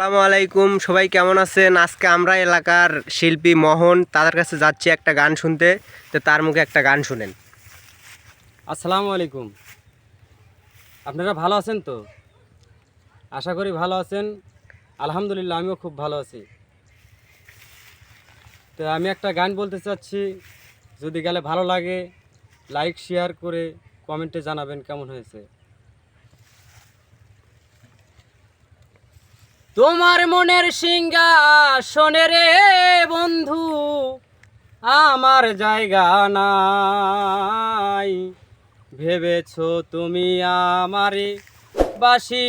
আসসালামু আলাইকুম, সবাই কেমন আছেন? আজকে আমরা এলাকার শিল্পী মোহন তাদের কাছে যাচ্ছি একটা গান শুনতে। তো তার মুখে একটা গান শুনেন। আসসালামু আলাইকুম। আপনারা ভালো আছেন তো? আশা করি ভালো আছেন। আলহামদুলিল্লাহ, আমিও খুব ভালো আছি। তো আমি একটা গান বলতে চাচ্ছি। যদি গেলে ভালো লাগে, লাইক, শেয়ার করে কমেন্টে জানাবেন কেমন হয়েছে। তোমার মনের সিংহাসনে রে বন্ধু, আমার জায়গা নাই। ভেবেছ তুমি আমারে বাসি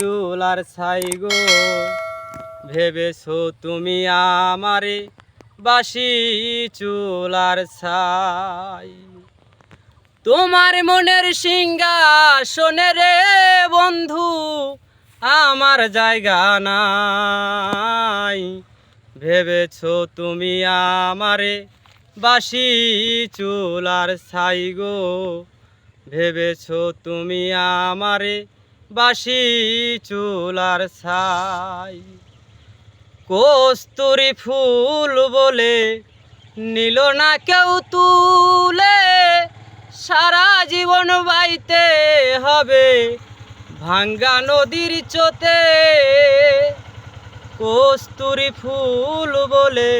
চুলার ছাই গো? ভেবেছ তুমি আমারে বাসি চুলার ছাই? তোমার মনের সিংহাসনে রে বন্ধু আমার জায়গা নাই। ভেবেছ তুমি আমারে বাসি চুলার ছাই গো? ভেবেছ তুমি আমারে বাসি চুলার ছাই? কস্তুরি ফুল বলে নিল না কেউ তুলে। সারা জীবন বাইতে হবে। ভাঙ্গা নদীর চোতে কস্তুরি ফুল বলে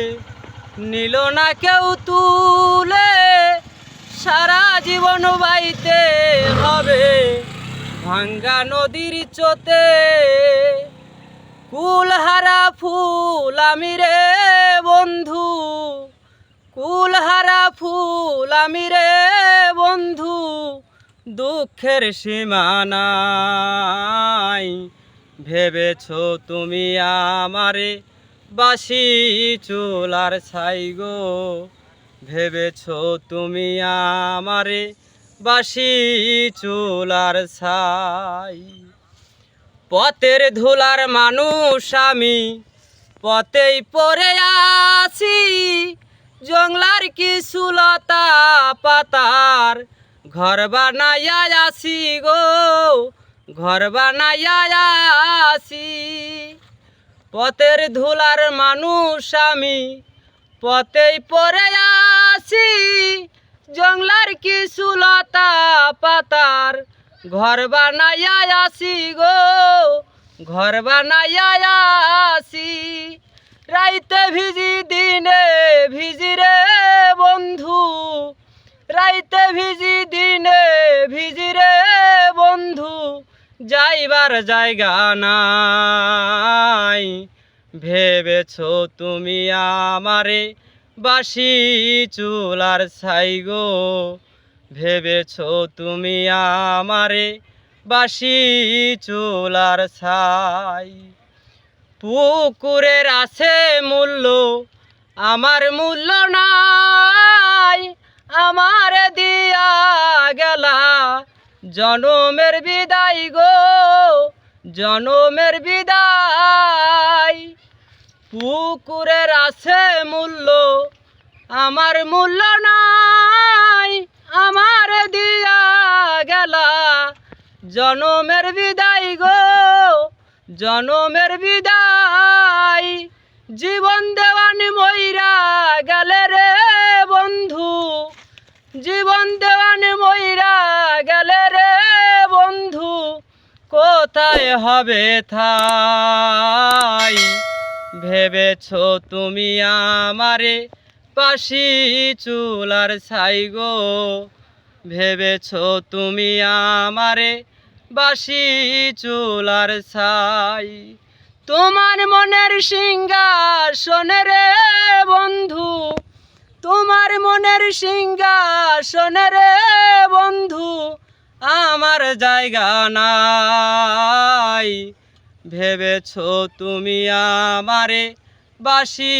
নিল না কেউ তুলে। সারা জীবন বাইতে হবে ভাঙ্গা নদীর চোতে। কুলহারা ফুল আমি রে বন্ধু, কুলহারা ফুল আমি রে বন্ধু। দুঃখের সীমানাই ভেবেছ তুমি আমারে বাসি চুলার ছাই গো? ভেবেছ তুমি আমারে বাসি চুলার ছাই? পথের ধুলার মানুষ আমি, পথেই পরে আছি। জংলার কিছু লতা পাতার ঘর বানাইয়া আসি গো, ঘর বানাইয়া আসি। পথের ধুলার মানুষ আমি, পথেই পরে আসি। জংলার কিছু লতা পাতার ঘর বানাইয়া আসি গো, ঘর বানাইয়া আসি। রাইতে ভিজি দিনে ভিজি রে রাইতে ভিজি দিনে ভিজি রে বন্ধু, যাইবার জায়গা নাই। ভেবেছ তুমি আমারে বাসি চুলার ছাই গো? ভেবেছ তুমি আমারে বাসি চুলার ছাই? পুকুরের আছে মূল্য, আমার মূল্য নাই। আমার দিয়া গেলা। জনমের বিদায় গো, জনমের বিদায়। পুকুরের আছে মূল্য, আমার মূল্য নাই। আমার দিয়া গেলা। জনমের বিদায় গো, জনমের বিদায়। জীবন দেওয়ান হবে থাই ভেবেছ তুমি আমারে পাশি চুলার ছাই গো? ভেবেছ তুমি আমারে বাসি চুলার ছাই? তোমার মনের সিংহাসনে রে বন্ধু, তোমার মনের সিংহাসনে রে বন্ধু, আমার জায়গা নাই ভেবেছ তুমি আমারে বাসি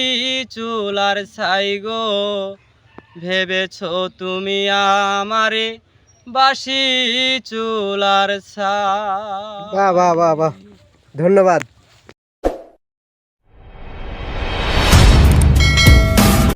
চুলার ছাই গো? ভেবেছ তুমি আমারে বাসি চুলার ছাই? বাহ বাহ বাহ বাহ। ধন্যবাদ।